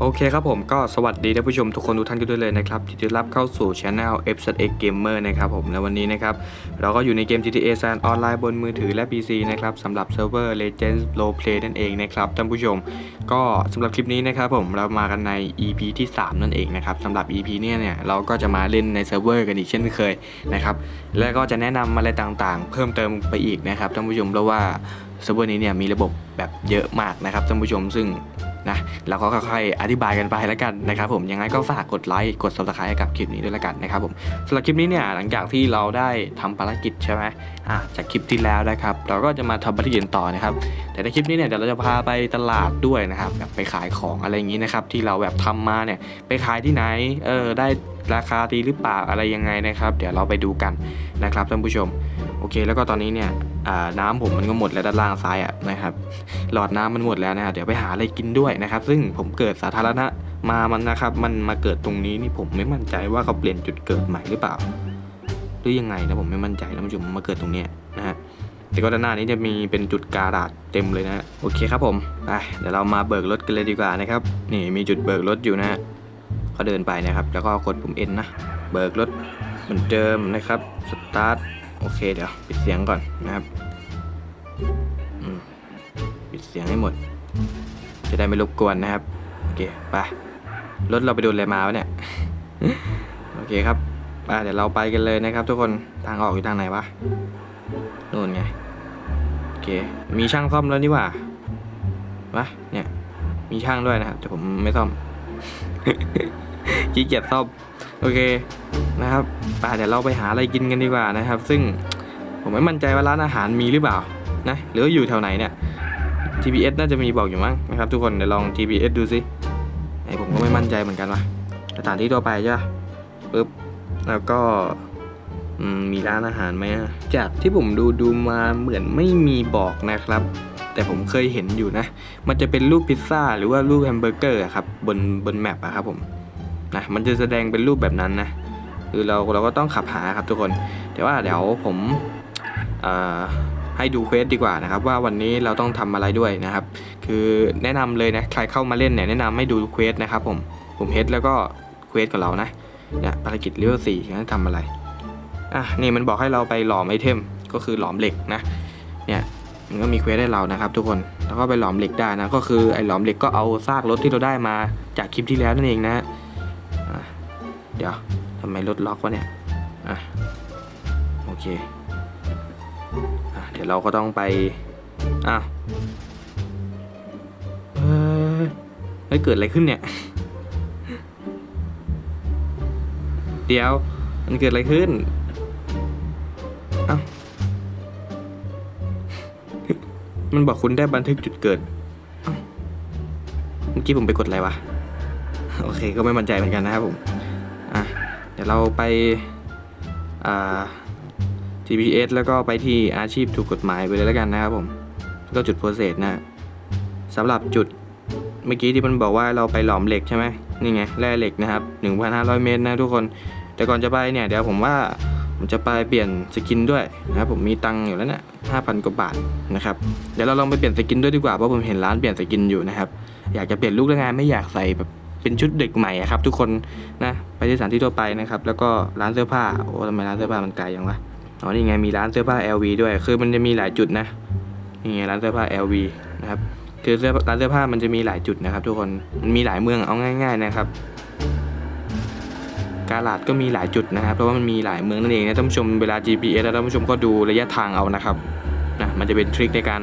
โอเคครับผมก็สวัสดีท่านผู้ชมทุกคนทุกท่านกันด้วยเลยนะครับที่ได้รับเข้าสู่ Channel f z x Gamer นะครับผมและวันนี้นะครับ เราก็อยู่ในเกม GTA San ออนไลน์บนมือถือและ PC นะครับสำหรับเซิร์ฟเวอร์ Legends Roleplay นั่นเองนะครับท่านผู้ชม ก็สำหรับคลิปนี้นะครับผมเรามากันใน EP ที่ 3 นั่นเองนะครับสำหรับ EP เนี่ยเนี่ยเราก็จะมาเล่นในเซิร์ฟเวอร์กันอีกเช่นเคยนะครับและก็จะแนะนำอะไรต่างๆ เพิ่มเติมไปอีกนะครับท่านผู้ชมเพราะว่าเซิร์ฟเวอร์นี้เนี่ยมีระบบ แบบเยอะมากนะครับท่านผู้ชมซึ่งนะเราก็ค่อยๆอธิบายกันไปแล้วกันนะครับผมยังไงก็ฝากกดไลค์กด subscribe ให้กับคลิปนี้ด้วยแล้วกันนะครับผมสำหรับคลิปนี้เนี่ยหลังจากที่เราได้ทำภารกิจใช่ไหมอะจากคลิปที่แล้วนะครับ เราก็จะมาทำภารกิจต่อนะครับ แต่ในคลิปนี้เนี่ยเดี๋ยวเราจะพาไปตลาดด้วยนะครับแบบไปขายของอะไรอย่างนี้นะครับที่เราแบบทำมาเนี่ยไปขายที่ไหนเออได้ราคาดีหรือเปล่าอะไรยังไงนะครับ เดี๋ยวเราไปดูกันนะครับท่านผู้ชมโอเค แล้วก็ตอนนี้เนี่ยอ่าน้ำผมมันก็หมดแล้วด้านล่างซ้ายอะนะครับหลอดน้ำมันหมดแล้วนะครับเดี๋ยวไปหาอะไรกินด้วยนะครับ ซึ่งผมเกิดสาธารณะมามันนะครับ มันมาเกิดตรงนี้นี่ผมไม่มั่นใจว่าเขาเปลี่ยนจุดเกิดใหม่หรือเปล่า หรือยังไงนะผมไม่มั่นใจนะผู้ชมมาเกิดตรงนี้นะฮะแต่ก็ด้านหน้านี้จะมีเป็นจุดการาดเต็มเลยนะโอเคครับผมไปเดี๋ยวเรามาเบิกรถกันเลยดีกว่านะครับนี่มีจุดเบิกรถอยู่นะฮะก็เดินไปนะครับ แล้วก็กดปุ่ม N นะเบิกรถเหมือนเดิมนะครับสตาร์ทโอเคเดี๋ยวปิดเสียงก่อนนะครับ ปิดเสียงให้หมด จะได้ไม่รบกวนนะครับ โอเคไปรถเราไปโดนอะไรมาวะเนี่ย โอเคครับไปเดี๋ยวเราไปกันเลยนะครับ ทุกคนทางออกอยู่ทางไหนวะนู่นไงโอเค มีช่างซ่อมแล้วนี่หว่าวะเนี่ย มีช่างด้วยนะครับแต่ผมไม่ซ่อมขี้เกียจซ่อมโอเคนะครับไปเดี๋ยวเราไปหาอะไรกินกันดีกว่านะครับ ซึ่งผมไม่มั่นใจว่าร้านอาหารมีหรือเปล่านะหรืออยู่แถวไหนเนี่ย TBS น่าจะมีบอกอยู่มั้งนะครับทุกคนเดี๋ยวลอง TBS ดูสิไอผมก็ไม่มั่นใจเหมือนกันว่ะสถานที่ต่อไปใช่ปะปึ๊บแล้วก็มีร้านอาหารไหมจากที่ผมดูดูมาเหมือนไม่มีบอกนะครับ แต่ผมเคยเห็นอยู่นะ มันจะเป็นรูปพิซซ่าหรือว่ารูปแฮมเบอร์เกอร์ครับบนบนแมปอะครับผมนะมันจะแสดงเป็นรูปแบบนั้นนะคือเราเราก็ต้องขับหาครับทุกคนแต่ว่าเดี๋ยวผมอ่อ ให้ดูเควสดีกว่านะครับว่าวันนี้เราต้องทำอะไรด้วยนะครับ คือแนะนำเลยนะใครเข้ามาเล่นเนี่ยแนะนำให้ดูเควสนะครับผมผมเฮดแล้วก็เควสกับเรานะเนี่ยภารกิจเลเวลสี่ต้องทำอะไรอะนี่มันบอกให้เราไปหลอมไอเทมก็คือหลอมเหล็กนะเนี่ยมันก็มีเควสให้เรานะครับ ทุกคนแล้วก็ไปหลอมเหล็กได้นะก็คือไอหลอมเหล็กก็เอาซากรถที่เราได้มาจากคลิปที่แล้วนั่นเองนะเดี๋ยวทำไมรถล็อกวะเนี่ยอะโอเค เดี๋ยวเราก็ต้องไปอ้าวเฮ้ยเกิดอะไรขึ้นเนี่ย เดี๋ยว มันเกิดอะไรขึ้นอ้าวมันบอกคุณได้บันทึกจุดเกิด เมื่อกี้ผมไปกดอะไรวะ โอเค ก็ไม่มั่นใจเหมือนกันนะครับผม อะ เดี๋ยวเราไป อ่า GPS แล้วก็ไปที่อาชีพถูกกฎหมายไปเลยแล้วกันนะครับผมแล้วก็จุดโปรเซสนะสำหรับจุดเมื่อกี้ที่มันบอกว่าเราไปหลอมเหล็กใช่ไหมนี่ไงแร่เหล็กนะครับ 1,500 เมตรนะทุกคน แต่ก่อนจะไปเนี่ยเดี๋ยวผมว่าผมจะไปเปลี่ยนสกินด้วยนะครับผมมีตังค์อยู่แล้วเนี่ย5,000กว่าบาทนะครับเดี๋ยวเราลองไปเปลี่ยนสกินด้วยดีกว่าเพราะผมเห็นร้านเปลี่ยนสกินอยู่นะครับอยากจะเปลี่ยนลุคแล้วไงไม่อยากใส่แบบเป็นชุดเด็กใหม่ครับ ทุกคนนะไปที่สถานที่ทั่วไปนะครับแล้วก็ร้านเสื้อผ้าโอ้ทำไมร้านเสื้อผ้ามันไกลยังวะ อ๋อนี่ไงมีร้านเสื้อผ้า LV ด้วย คือมันจะมีหลายจุดนะนี่ไงร้านเสื้อผ้า LV นะครับคือเสื้อร้านเสื้อผ้ามันจะมีหลายจุดนะครับ ทุกคนมันมีหลายเมืองเอาง่าย ๆนะครับกาลาดก็มีหลายจุดนะครับ เพราะว่ามันมีหลายเมืองนั่นเองนะท่านผู้ชมเวลา GPS แล้วท่านผู้ชมก็ดูระยะทางเอานะครับนะมันจะเป็นทริคในการ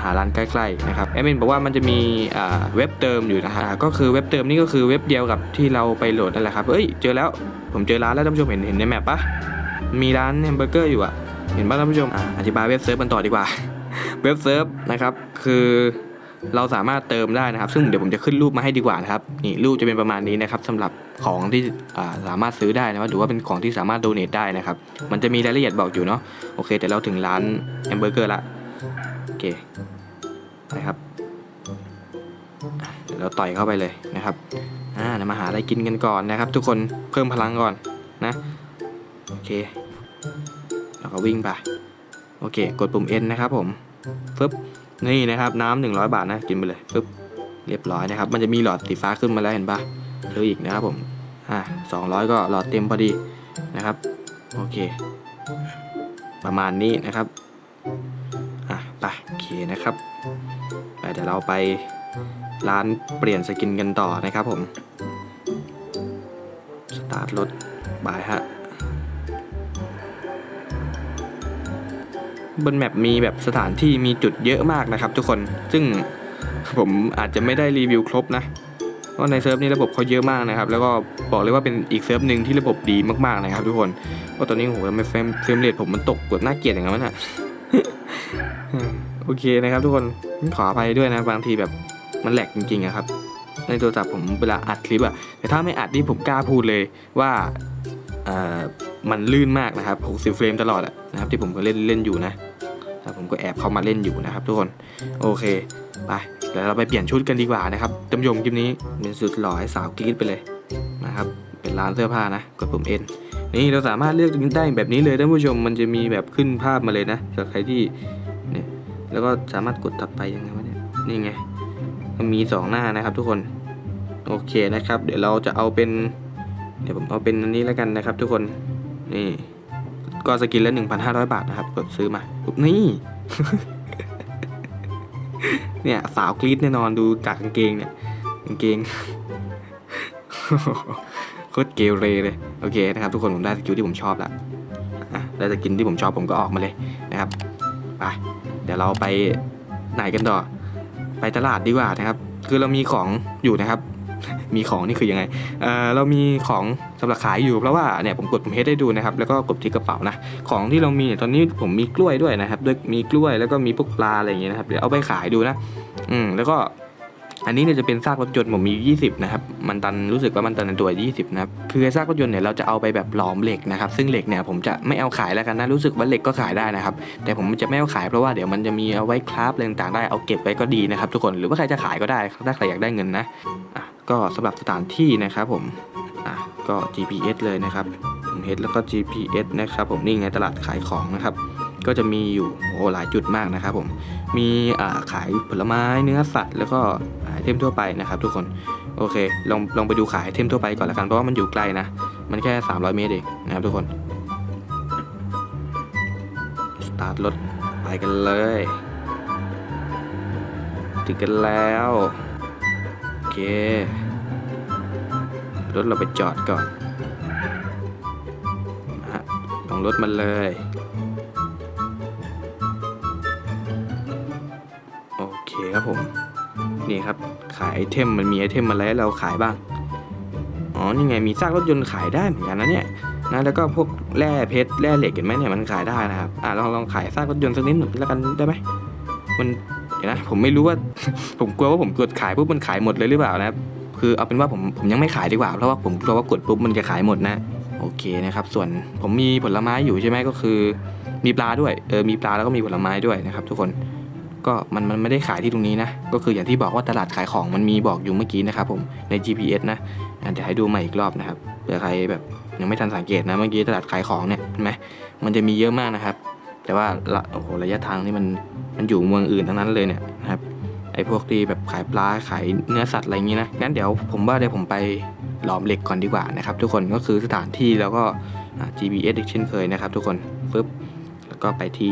หาร้านใกล้ๆนะครับแอดมินบอกว่ามันจะมีเว็บเติมอยู่นะครับก็คือเว็บเติมนี่ก็คือเว็บเดียวกับที่เราไปโหลดนั่นแหละครับเอ้ยเจอแล้วผมเจอร้านแล้วท่านผู้ชมเห็นเห็นในแมปปะ มีร้านแฮมเบอร์เกอร์อยู่อะเห็นป่ะท่านผู้ชมออธิบายเว็บเซิร์ฟกันต่อดีกว่า เว็บเซิร์ฟนะครับคือเราสามารถเติมได้นะครับ ซึ่งเดี๋ยวผมจะขึ้นรูปมาให้ดีกว่านะครับนี่รูปจะเป็นประมาณนี้นะครับสำหรับของที่สามารถซื้อได้นะครับหรือว่าเป็นของที่สามารถโดเนทได้นะครับ มันจะมีรายละเอียดบอกอยู่เนาะโอเค แต่เราถึงร้านแฮมเบอร์เกอร์ละโอเคนะครับเดี๋ยวเราต่อยเข้าไปเลยนะครับอ่าเดี๋ยวมาหาอะไรกินกันก่อนนะครับ ทุกคนเพิ่มพลังก่อน โอเคแล้วก็วิ่งไป โอเค กดปุ่ม N นะครับผมฟึบนี่นะครับน้ำหนึ่งร้อยบาทนะกินไปเลยฟึบเรียบร้อยนะครับ มันจะมีหลอดสีฟ้าขึ้นมาแล้วเห็นปะซื้ออีกนะครับผมอะสองร้อยก็หลอดเต็มพอดีนะครับ โอเค ประมาณนี้นะครับอะไปโอเคนะครับไปเดี๋ยวเราไปร้านเปลี่ยนสกินกันต่อนะครับผม สตาร์ทรถบายฮะ บนแมปมีแบบสถานที่มีจุดเยอะมากนะครับ ทุกคนซึ่งผมอาจจะไม่ได้รีวิวครบนะเพราะในเซิร์ฟนี้ระบบเขาเยอะมากนะครับ แล้วก็บอกเลยว่าเป็นอีกเซิร์ฟหนึ่งที่ระบบดีมากๆนะครับ ทุกคนเพราตอนนี้โหทำไมเฟรมเฟรมเรทผมมันตกกดน่าเกลียดอย่างนั้นนะโอเคนะครับ ทุกคนขออภัยด้วยนะบางทีแบบมันแหลกจริงๆอะครับ ในโทรศัพท์ผมเวลาอัดคลิปอะแต่ถ้าไม่อัดนี่ผมกล้าพูดเลยว่าเออมันลื่นมากนะครับ60เฟรมตลอดอะนะครับที่ผมก็เล่นเล่นอยู่นะ แต่ผมก็แอบเข้ามาเล่นอยู่นะครับทุกคน โอเค ไป เดี๋ยวเราไปเปลี่ยนชุดกันดีกว่านะครับจำยมคลิปนี้เป็นสุดหล่อให้สาวกรี๊ดไปเลยนะครับ เป็นร้านเสื้อผ้านะ กดปุ่มเอ็นนี่เราสามารถเลือกได้แบบนี้เลยท่านผู้ชม มันจะมีแบบขึ้นภาพมาเลยนะสำหรับใครที่เนี่ยแล้วก็สามารถกดตัดไปยังไงวะเนี่ย นี่ไง มันมีสองหน้านะครับทุกคน โอเคนะครับ เดี๋ยวเราจะเอาเป็น เดี๋ยวผมเอาเป็นอันนี้แล้วกันนะครับ ทุกคน นี่ ก็สกินละ1,500 บาทนะครับ กดซื้อมาปุ๊บนี่ เนี่ยสาวกรี๊ดแน่นอนดูจากกางเกงเนี่ยกางเกงโคตรเกเรเลย โอเคนะครับ ทุกคนผมได้สกิลที่ผมชอบแล้วอะได้สกินที่ผมชอบผมก็ออกมาเลยนะครับไปเดี๋ยวเราไปไหนกันต่อ ไปตลาดดีกว่านะครับ คือเรามีของอยู่นะครับ มีของนี่คือยังไงเออเรามีของสำหรับขายอยู่เพราะว่าเนี่ยผมกดผมเฮดได้ดูนะครับแล้วก็กดที่กระเป๋านะของที่เรามีเนี่ยตอนนี้ผมมีกล้วยด้วยนะครับด้วยมีกล้วยแล้วก็มีพวกปลาอะไรอย่างเงี้ยนะครับเดี๋ยวเอาไปขายดูนะอืมแล้วก็ อันนี้เนี่ยจะเป็นซากรถยนต์ผมมี 20 นะครับ มันตันรู้สึกว่ามันตันในตัว 20 นะครับ คือไอ้ซากรถยนต์เนี่ยเราจะเอาไปแบบหลอมเหล็กนะครับ ซึ่งเหล็กเนี่ยผมจะไม่เอาขายแล้วกันนะ รู้สึกว่าเหล็กก็ขายได้นะครับ แต่ผมจะไม่เอาขายเพราะว่าเดี๋ยวมันจะมีเอาไว้คราฟอะไรต่างๆได้ เอาเก็บไว้ก็ดีนะครับทุกคน หรือว่าใครจะขายก็ได้ ถ้าใครอยากได้เงินนะ อะ ก็สำหรับสถานที่นะครับผม อะ ก็ GPS เลยนะครับผมเฮดแล้วก็ GPS นะครับผมนี่ไงตลาดขายของนะครับ ก็จะมีอยู่โอ้หลายจุดมากนะครับผมมีขายผลไม้เนื้อสัตว์ แล้วก็ไอเทมทั่วไปนะครับ ทุกคนโอเคลองลองไปดูขายไอเทมทั่วไปก่อนละกันเพราะว่ามันอยู่ไกลนะมันแค่ 300 เมตรเองนะครับทุกคนสตาร์ทรถไปกันเลยถึงกันแล้วโอเครถเราไปจอดก่อนนะฮะลงรถมาเลย ผม นี่ครับ ขายไอเทมมันมีไอเทมอะไรให้เราขายบ้าง อ๋อ นี่ไงมีซากรถยนต์ขายได้เหมือนกันนะเนี่ยนะแล้วก็พวกแร่เพชรแร่เหล็กเห็นไหมเนี่ยมันขายได้นะครับอ่าลองลองขายซากรถยนต์สักนิดหนึ่งแล้วกันได้ไหมมันเดี๋ยวนะผมไม่รู้ว่า ผมกลัวว่าผมกดขายปุ๊บมันขายหมดเลยหรือเปล่านะครับคือเอาเป็นว่าผมผมยังไม่ขายดีกว่าเพราะว่าผมกลัวว่ากดปุ๊บมันจะขายหมดนะโอเคนะครับ ส่วนผมมีผลไม้อยู่ใช่ไหมก็คือ มีปลาด้วยเออมีปลาแล้วก็มีผลไม้ด้วยนะครับ ทุกคน ก็มันมันไม่ได้ขายที่ตรงนี้นะ ก็คืออย่างที่บอกว่าตลาดขายของมันมีบอกอยู่เมื่อกี้นะครับผมใน GPS นะเดี๋ยวให้ดูใหม่อีกรอบนะครับเผื่อใครแบบยังไม่ทันสังเกตนะเมื่อกี้ตลาดขายของเนี่ยเห็นไหมมันจะมีเยอะมากนะครับ แต่ว่าละโอ้โหระยะทางนี่มันมันอยู่เมืองอื่นทั้งนั้นเลยเนี่ยนะครับไอ้พวกที่แบบขายปลาขายเนื้อสัตว์อะไรอย่างนี้นะงั้นเดี๋ยวผมว่าเดี๋ยวผมไปหลอมเหล็กก่อนดีกว่านะครับ ทุกคนก็คือสถานที่แล้วก็ GPS อีกเช่นเคยนะครับ ทุกคนปึ๊บแล้วก็ไปที่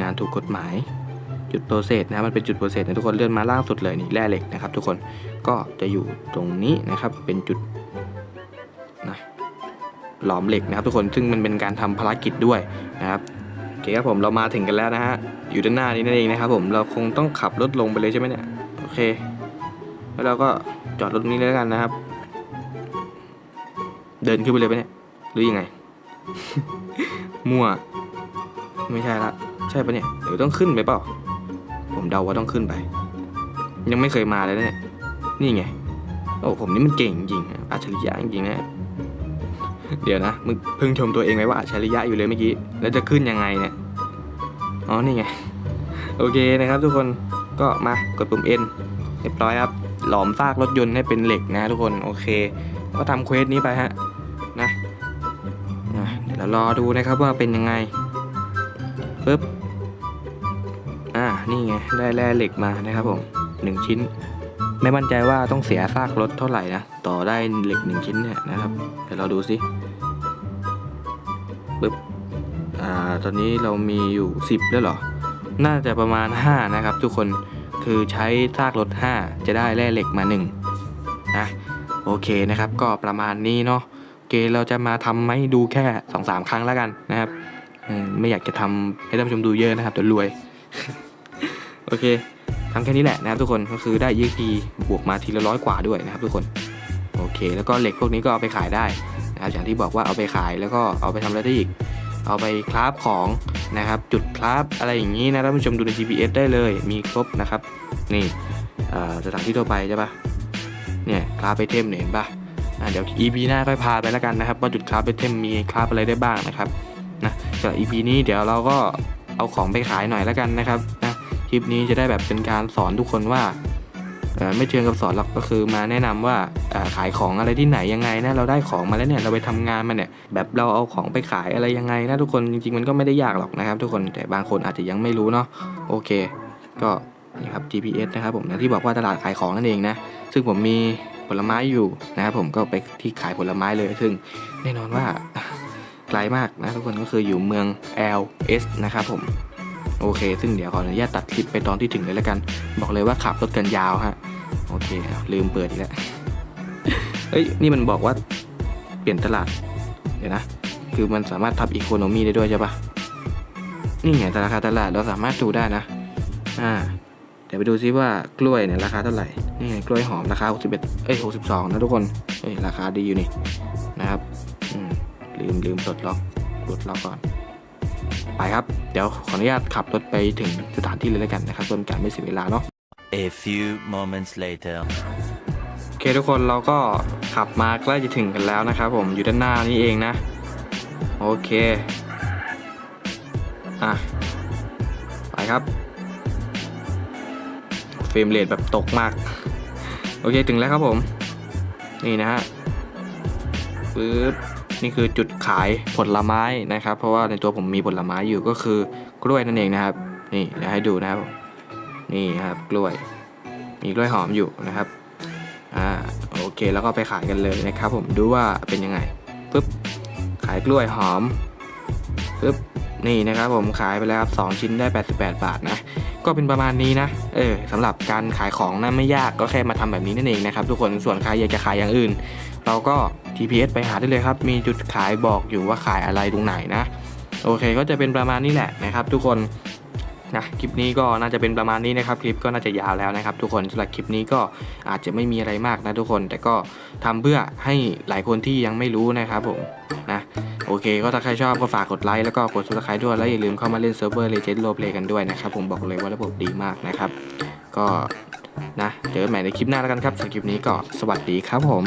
งานถูกกฎหมาย จุดโปรเซสนะมันเป็นจุดโปรเซสนะทุกคนเลื่อนมาล่างสุดเลยนี่แร่เหล็กนะครับ ทุกคนก็จะอยู่ตรงนี้นะครับเป็นจุดนะหลอมเหล็กนะครับ ทุกคนซึ่งมันเป็นการทำภารกิจด้วยนะครับโอเคครับผมเรามาถึงกันแล้วนะฮะอยู่ด้านหน้านี้นั่นเองนะครับผมเราคงต้องขับรถลงไปเลยใช่ไหมเนี่ยโอเค แล้วเราก็จอดรถตรงนี้แล้วกันนะครับ เดินขึ้นไปเลยไปะเนี่ยหรือยังไง มั่ว ไม่ใช่ละใช่ปะเนี่ยเดี๋ยวต้องขึ้นไปเปล่า ผมเดาว่าต้องขึ้นไป ยังไม่เคยมาเลยนะเนี่ยนี่ไง โอ้ผมนี่มันเก่งจริงอัจฉริยะจริงๆนะเดี๋ยวนะมึงเพิ่งชมตัวเองไว้ว่าอัจฉริยะอยู่เลยเมื่อกี้แล้วจะขึ้นยังไงเนี่ยอ๋อนี่ไงโอเคนะครับ ทุกคนก็มากดปุ่ม N เรียบร้อยครับ หลอมซากรถยนต์ให้เป็นเหล็กนะ ทุกคนโอเค ก็ทำเควสนี้ไปฮะนะเดี๋ยวเรารอดูนะครับว่าเป็นยังไงปึ๊บ นี่ไง ได้แร่เหล็กมานะครับผมหนึ่งชิ้น ไม่มั่นใจว่าต้องเสียซากรถเท่าไหร่นะ ต่อได้เหล็กหนึ่งชิ้นเนี่ยนะครับ เดี๋ยวเราดูสิปึ๊บ อ่า ตอนนี้เรามีอยู่ 10 แล้วเหรอ น่าจะประมาณ 5 นะครับ ทุกคน คือใช้ซากรถ 5 จะได้แร่เหล็กมา 1 นะ โอเคนะครับ ก็ประมาณนี้เนาะโอเค เราจะมาทำไหมดูแค่ 2-3 ครั้งแล้วกันนะครับ ไม่อยากจะทำให้ท่านผู้ชมดูเยอะนะครับเดี๋ยวรวย โอเคทำแค่นี้แหละนะครับทุกคนก็คือได้ EXP บวกมาทีละร้อยกว่าด้วยนะครับทุกคนโอเค แล้วก็เหล็กพวกนี้ก็เอาไปขายได้นะครับอย่างที่บอกว่าเอาไปขายแล้วก็เอาไปทำอะไรได้อีก เอาไปคราฟของนะครับ จุดคราฟอะไรอย่างนี้นะท่านผู้ชมดูใน GPS ได้เลยมีครบนะครับ นี่สถานที่ทั่วไปใช่ปะเนี่ยคราฟไอเทมเนี่ยเห็นปะเดี๋ยว EP หน้าค่อยพาไปแล้วกันนะครับว่าจุดคราฟไอเทมมีคราฟอะไรได้บ้างนะครับนะสำหรับ EP นี้เดี๋ยวเราก็เอาของไปขายหน่อยแล้วกันนะครับน คลิปนี้จะได้แบบเป็นการสอนทุกคนว่าไม่เชิงกับสอนหรอกก็คือมาแนะนำว่าขายของอะไรที่ไหนยังไงนะเราได้ของมาแล้วเนี่ยเราไปทำงานมันเนี่ยแบบเราเอาของไปขายอะไรยังไงนะทุกคนจริงๆมันก็ไม่ได้ยากหรอกนะครับ ทุกคนแต่บางคนอาจจะยังไม่รู้เนาะโอเค ก็นี่ครับ GPS นะครับผมนะที่บอกว่าตลาดขายของนั่นเองนะซึ่งผมมีผลไม้อยู่นะครับผมก็ไปที่ขายผลไม้เลย ซึ่งแน่นอนว่าไกลมากนะทุกคนก็คืออยู่เมือง LS นะครับผม โอเค ซึ่งเดี๋ยวขออนุญาตตัดคลิปไปตอนที่ถึงเลยแล้วกัน บอกเลยว่าขับรถกันยาวฮะ โอเคลืมเปิดอีกแล้วเอ้ย นี่มันบอกว่าเปลี่ยนตลาด เดี๋ยวนะ คือมันสามารถทับอีโคโนมีได้ด้วยใช่ปะนี่ไงราคาตลาดเราสามารถดูได้นะ อ่า เดี๋ยวไปดูซิว่ากล้วยเนี่ยราคาเท่าไหร่ นี่ไงกล้วยหอมราคา 61 เอ้ย 62 นะทุกคน เอ้ย ราคาดีอยู่นี่นะครับ อืม ลืมลืมปลดล็อกปลดล็อกก่อน ไปครับ ดี๋ยวขออนุญาตขับรถไปถึงสถานที่เลยแล้วกันนะครับเพื่อเป็นการไม่เสียเวลาเนาะ A few moments later. โอเคทุกคนเราก็ขับมาใกล้จะถึงกันแล้วนะครับผมอยู่ด้านหน้านี่เองนะ โอเค อะ ไปครับ เฟรมเรทแบบตกมาก โอเคถึงแล้วครับผม นี่นะฮะปึ๊บ นี่คือจุดขายผลไม้นะครับ เพราะว่าในตัวผมมีผลไม้อยู่ก็คือกล้วยนั่นเองนะครับ นี่เดี๋ยวให้ดูนะครับ นี่ครับกล้วย มีกล้วยหอมอยู่นะครับอ่าโอเคแล้วก็ไปขายกันเลยนะครับ ผมดูว่าเป็นยังไงปึ๊บขายกล้วยหอมปึ๊บนี่นะครับผมขายไปแล้วครับสองชิ้นได้ 88 บาทนะ ก็เป็นประมาณนี้นะ เออสำหรับการขายของนะไม่ยากก็แค่มาทำแบบนี้นั่นเองนะครับ ทุกคนส่วนใครอยากจะขายอย่างอื่น เราก็ TPS ไปหาได้เลยครับ มีจุดขายบอกอยู่ว่าขายอะไรตรงไหนนะ โอเคก็จะเป็นประมาณนี้แหละนะครับ ทุกคนนะคลิปนี้ก็น่าจะเป็นประมาณนี้นะครับคลิปก็น่าจะยาวแล้วนะครับ ทุกคนสำหรับคลิปนี้ก็อาจจะไม่มีอะไรมากนะทุกคน แต่ก็ทำเพื่อให้หลายคนที่ยังไม่รู้นะครับผมนะโอเค ก็ถ้าใครชอบก็ฝากกดไลค์แล้วก็กดซับสไครต์ด้วยแล้วอย่าลืมเข้ามาเล่นเซิร์ฟเวอร์เลเจนด์โรเลกันด้วยนะครับผมบอกเลยว่าระบบดีมากนะครับ ก็นะเจอกันใหม่ในคลิปหน้าแล้วกันครับสำหรับคลิปนี้ก็สวัสดีครับผม